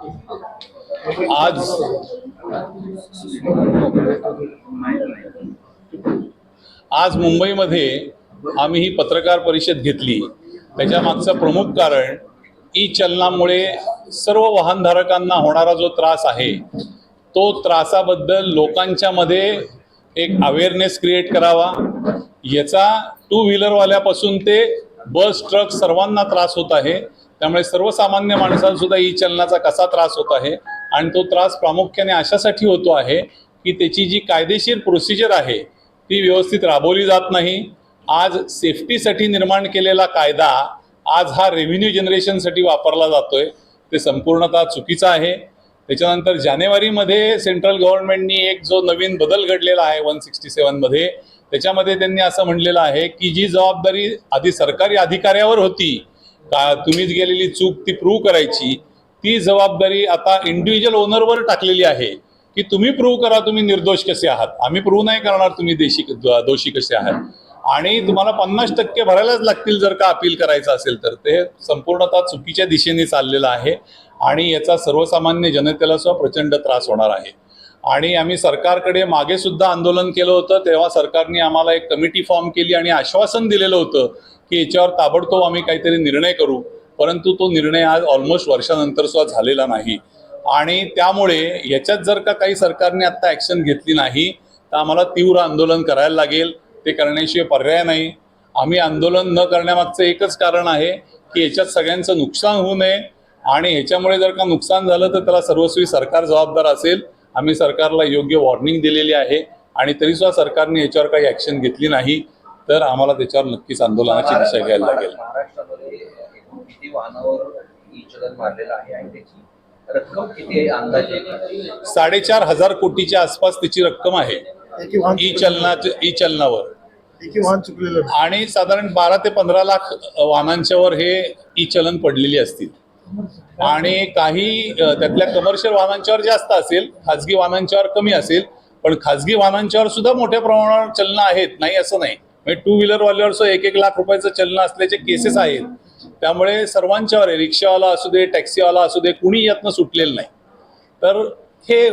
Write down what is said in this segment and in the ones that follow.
आज आज मुंबईमध्ये आम्ही ही पत्रकार परिषद घेतली. त्याच्या मागचं प्रमुख कारण ई चलनामुळे सर्व वाहनधारकांना होणारा जो त्रास आहे तो त्रासाबद्दल लोकांच्या मध्ये एक अवेअरनेस क्रिएट करावा. याचा टू व्हीलरवाल्यापासून ते बस ट्रक सर्वांना त्रास होत आहे. त्यामुळे सर्वसामान्य माणसाला सुद्धा ई चलनाचा कसा त्रास होत आहे आणि तो त्रास प्रामुख्याने अशासाठी होतो आहे की त्याची जी कायदेशीर प्रोसिजर आहे ती व्यवस्थित राबवली जात नाही. आज सेफ्टीसाठी निर्माण केलेला कायदा आज हा रेव्हेन्यू जनरेशनसाठी वापरला जातोय. ते संपूर्णतः चुकीचं आहे. त्याच्यानंतर जानेवारीमध्ये सेंट्रल गव्हर्नमेंटनी एक जो नवीन बदल घडलेला आहे वन सिक्स्टी सेवनमध्ये त्याच्यामध्ये त्यांनी असं म्हणलेलं आहे की जी जबाबदारी आधी सरकारी अधिकाऱ्यावर होती का तुम्हीच गेलेली चूक ती प्रूव्ह करायची ती जबाबदारी आता इंडिव्हिज्युअल ओनरवर टाकलेली आहे. की तुम्ही प्रूव्ह करा तुम्ही निर्दोष कसे आहात? आम्ही प्रूव्ह नाही करणार तुम्ही देशी दोषी कसे आहात? आणि तुम्हाला पन्नास टक्के भरायलाच लागतील जर का अपील करायचं असेल तर. ते संपूर्णतः चुकीच्या दिशेने चाललेलं आहे आणि याचा सर्वसामान्य जनतेला सुद्धा प्रचंड त्रास होणार आहे. आणि आम्ही सरकारकडे मागे सुद्धा आंदोलन केलं होतं. तेव्हा सरकारने आम्हाला एक कमिटी फॉर्म केली आणि आश्वासन दिलेलं होतं की याच्यावर ताबडतोब आम्ही काहीतरी निर्णय करू. परंतु तो निर्णय आज ऑलमोस्ट वर्षानंतर सुद्धा झालेला नाही. आणि त्यामुळे याच्यात जर का काही सरकारने आत्ता ॲक्शन घेतली नाही तर आम्हाला तीव्र आंदोलन करायला लागेल. ते करण्याशिवाय पर्याय नाही. आम्ही आंदोलन न करण्यामागचं एकच कारण आहे की याच्यात सगळ्यांचं नुकसान होऊ नये. आणि ह्याच्यामुळे जर का नुकसान झालं तर त्याला सर्वस्वी सरकार जबाबदार असेल. आम्ही सरकारला योग्य वॉर्निंग दिलेली आहे आणि तरीसुद्धा सरकारने याच्यावर काही ॲक्शन घेतली नाही तर आम्हाला त्याच्यावर नक्कीच आंदोलनाची दिशा घ्यायला लागेल. महाराष्ट्रामध्ये एकूण किती वाहनावर ई चलन मारलेलं आहे आणि त्याची रक्कम किती आहे? अंदाजे साडेचार हजार कोटीच्या आसपास त्याची रक्कम आहे. ई चलनाच्या ई चलनावर. आणि साधारण बारा ते पंधरा लाख वाहनांच्यावर हे ई चलन पडलेली असतील. आणि काही त्यातल्या कमर्शियल वाहनांच्यावर जास्त असेल खाजगी वाहनांच्यावर कमी असेल पण खाजगी वाहनांच्यावर सुद्धा मोठ्या प्रमाणावर चलन आहेत नाही असं नाही. म्हणजे टू व्हीलरवाल्यावर सुद्धा एक एक लाख रुपयाचं चलन असल्याचे केसेस आहेत. त्यामुळे सर्वांच्यावर आहे रिक्षावाला असू दे टॅक्सीवाला असू दे कुणी यातनं सुटलेलं नाही. तर हे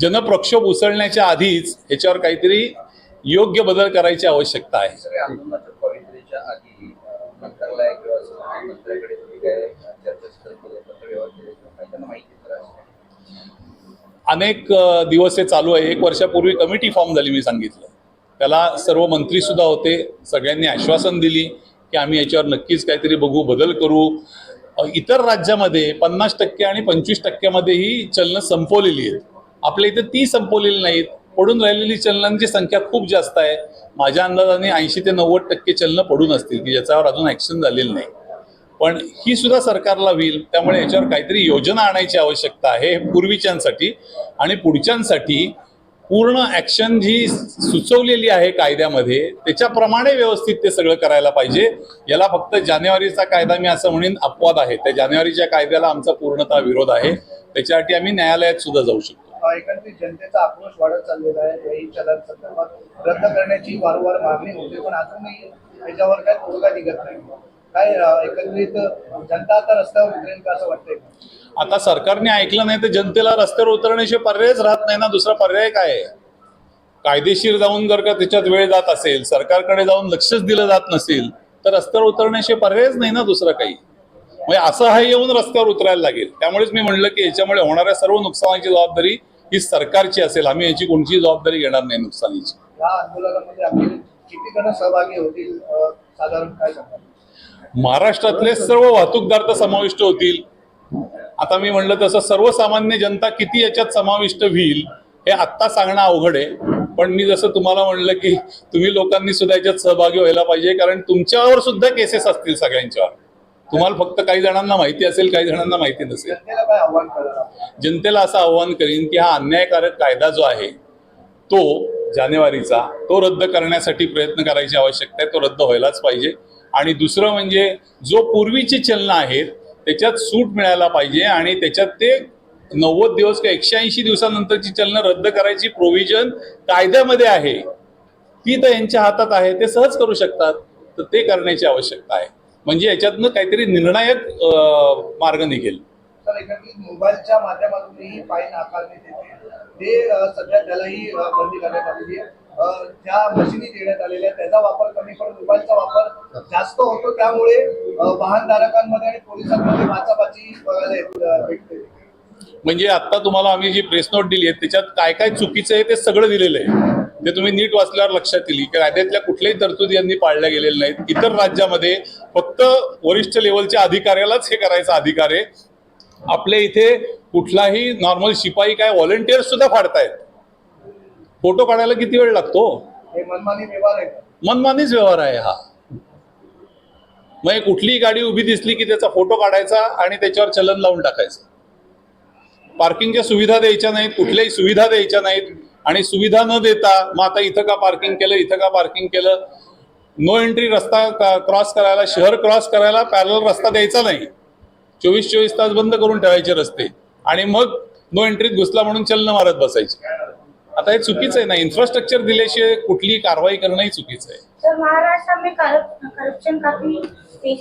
जनप्रक्षोभ उसळण्याच्या आधीच ह्याच्यावर काहीतरी योग्य बदल करायची आवश्यकता आहे सगळ्या आंदोलनाच्या पवित्रेच्या आधी अं, मंत्रालय किंवा असं मंत्र्याकडे तुम्ही काय चर्चासत्र केलं पत्रव्यवहार केले किंवा काही त्यांना माहिती तर असेल. अनेक दिवस हे चालू आहे. एक वर्षापूर्वी कमिटी फॉर्म झाली मी सांगितलं. त्याला सर्व मंत्रीसुद्धा होते. सगळ्यांनी आश्वासन दिली की आम्ही याच्यावर नक्कीच काहीतरी बघू बदल करू. इतर राज्यामध्ये पन्नास टक्के आणि पंचवीस टक्क्यामध्ये ही चलनं संपवलेली आहेत. आपल्या इथे ती संपवलेली नाहीत. पडून राहिलेली चलनांची संख्या खूप जास्त आहे. माझ्या अंदाजाने ऐंशी ते नव्वद टक्के चलनं पडून असतील की ज्याच्यावर अजून ॲक्शन झालेलं नाही. पण ही सुद्धा सरकारला होईल त्यामुळे याच्यावर काहीतरी योजना आणायची आवश्यकता आहे हे पूर्वीच्यांसाठी. आणि पुढच्यांसाठी पूर्ण ॲक्शन जी सुचवलेली आहे कायद्यामध्ये त्याच्याप्रमाणे व्यवस्थित ते सगळं करायला पाहिजे. याला फक्त जानेवारीचा कायदा मी असं म्हणेन अपवाद आहे. त्या जानेवारीच्या कायद्याला आमचा पूर्णतः विरोध आहे. त्याच्यासाठी आम्ही न्यायालयात सुद्धा जाऊ शकतो. एकंदरीत जनतेचा आक्रोश वाढत चाललेला आहे या चलन संदर्भात रद्द करण्याची वारंवार मागणी होते पण अजूनही याच्यावर काय तोडगा निघत नाही. काय एकंदरीत जनता आता रस्त्यावर उतरेल का असं वाटतंय? आता सरकारने ऐकलं नाही तर जनतेला रस्त्यावर उतरण्याशिवाय पर्यायच राहत नाही ना. दुसरा पर्याय काय कायदेशीर जाऊन जर का त्याच्यात वेळ जात असेल सरकारकडे जाऊन लक्षच दिलं जात नसेल तर रस्त्यावर उतरण्याशिवाय पर्यायच नाही ना दुसरं काही. म्हणजे असं हा येऊन रस्त्यावर उतरायला लागेल. त्यामुळेच मी म्हणलं की याच्यामुळे होणाऱ्या सर्व नुकसानाची जबाबदारी ही सरकारची असेल. आम्ही याची कोणतीही जबाबदारी घेणार नाही नुकसानीची. या आंदोलनामध्ये किती जण सहभागी होतील साधारण काय सांगा महाराष्ट्रातले सर्व वाहतूकदार तर समाविष्ट होतील. आता मी म्हणलं तसं सर्वसामान्य जनता किती याच्यात समाविष्ट होईल हे आत्ता सांगणं अवघड आहे. पण मी जसं तुम्हाला म्हणलं की तुम्ही लोकांनी सुद्धा याच्यात सहभागी व्हायला पाहिजे कारण तुमच्यावर सुद्धा केसेस असतील सगळ्यांच्यावर. तुम्हाला फक्त काही जणांना माहिती असेल काही जणांना माहिती नसेल. जनतेला जनतेला असं आव्हान करीन की हा अन्यायकारक कायदा जो आहे तो जानेवारीचा तो रद्द करण्यासाठी प्रयत्न करायची आवश्यकता आहे तो रद्द व्हायलाच पाहिजे. आणि दुसरं म्हणजे जो पूर्वीची चलनं आहेत त्याच्यात सूट मिळायला पाहिजे आणि त्याच्यात ते नव्वद दिवस किंवा एकशे ऐंशी दिवसानंतरची चलनं रद्द करायची प्रोव्हिजन कायद्यामध्ये आहे. ती तर यांच्या हातात आहे ते सहज करू शकतात. तर ते करण्याची आवश्यकता आहे. म्हणजे याच्यातनं काहीतरी निर्णायक मार्ग निघेल. मोबाईलच्या माध्यमातूनही ते सध्या त्यालाही बंदी करण्यात आलेली आहे. ज्या मशिनी देण्यात आलेल्या आहेत त्याचा वापर कमी पण मोबाईलचा वापर जास्त होतो. त्यामुळे वाहनधारकांमध्ये आणि पोलिसांमध्ये वाचाबाची बघायला भेटते. म्हणजे आता तुम्हाला आम्ही जी प्रेस नोट दिली आहे त्याच्यात काय काय चुकीचं आहे ते सगळं दिलेलं आहे. ते तुम्ही नीट वाचल्यावर लक्षात येईल. की कायद्यातल्या कुठल्याही तरतुदी यांनी पाळल्या गेलेल्या नाहीत. इतर राज्यामध्ये फक्त वरिष्ठ लेवलच्या अधिकाऱ्यालाच हे करायचा अधिकार आहे. आपल्या इथे कुठलाही नॉर्मल शिपाई काय व्हॉलेंटियर सुद्धा फाडतायत. फोटो काढायला किती वेळ लागतो? हे मनमानी व्यवहार आहे. मनमानीच व्यवहार आहे हा. मग कुठलीही गाडी उभी दिसली की त्याचा फोटो काढायचा आणि त्याच्यावर चलन लावून टाकायचं. पार्किंगच्या सुविधा द्यायच्या नाहीत कुठल्याही सुविधा द्यायच्या नाहीत. आणि सुविधा न देता मग आता इथं का पार्किंग केलं इथं का पार्किंग केलं? नो एंट्री रस्ता क्रॉस करायला शहर क्रॉस करायला पॅरल रस्ता द्यायचा नाही. चोवीस चोवीस तास बंद करून ठेवायचे रस्ते. आणि मग नो एंट्रीत घुसला म्हणून चलन मारत बसायचे. आता हे चुकीचं आहे ना? इन्फ्रास्ट्रक्चर दिल्याशिवाय कुठलीही कारवाई करणंही चुकीचं आहे. सर करप्शन काफी तेजी